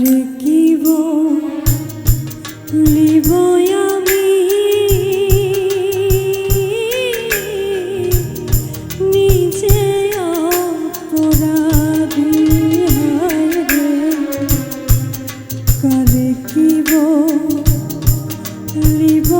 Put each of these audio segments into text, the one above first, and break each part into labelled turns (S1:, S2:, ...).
S1: লিখিব লিব আমি। নিজে অপরাধী কারে কিব লিব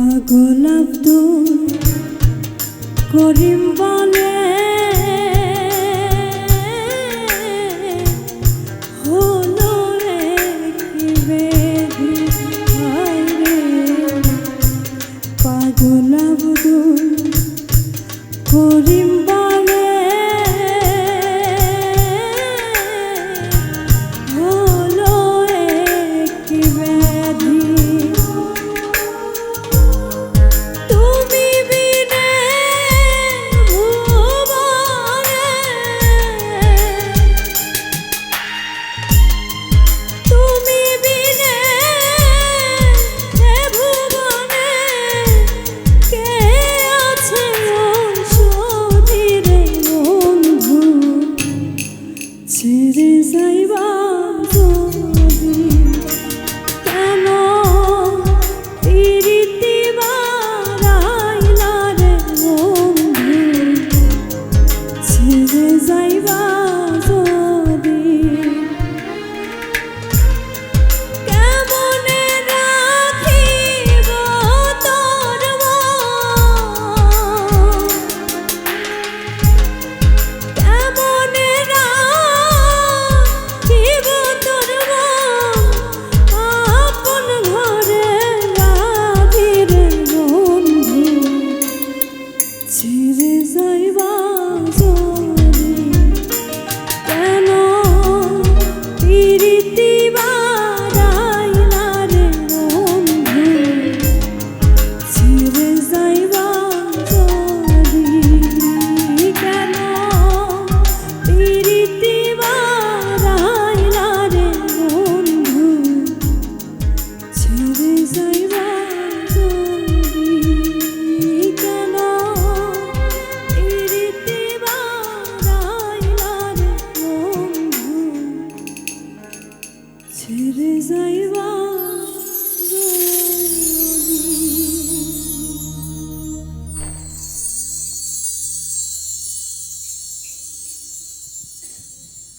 S1: পাগল আব্দুল করিম বলে পাগল আব্দুল করিম